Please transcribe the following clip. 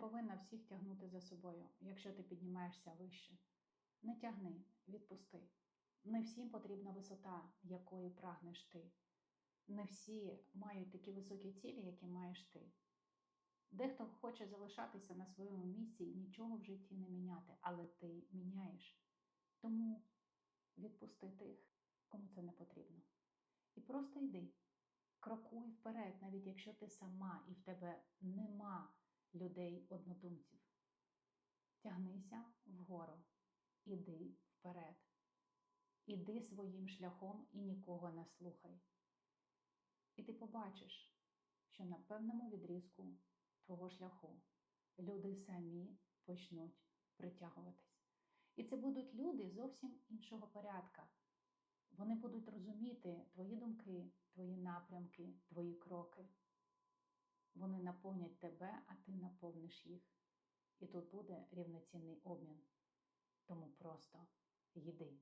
повинна всіх тягнути за собою, якщо ти піднімаєшся вище. Не тягни, відпусти. Не всім потрібна висота, якою прагнеш ти. Не всі мають такі високі цілі, які маєш ти. Дехто хоче залишатися на своєму місці і нічого в житті не міняти, але ти міняєш. Тому відпусти тих, кому це не потрібно. І просто йди, крокуй вперед, навіть якщо ти сама і в тебе нема людей-однодумців. Тягнися вгору, іди вперед. Іди своїм шляхом і нікого не слухай. І ти побачиш, що на певному відрізку твого шляху люди самі почнуть притягуватись. І це будуть люди зовсім іншого порядка. Вони будуть розуміти твої думки, твої напрямки, твої кроки. Вони наповнять тебе, а ти наповниш їх. І тут буде рівноцінний обмін. Тому просто йди.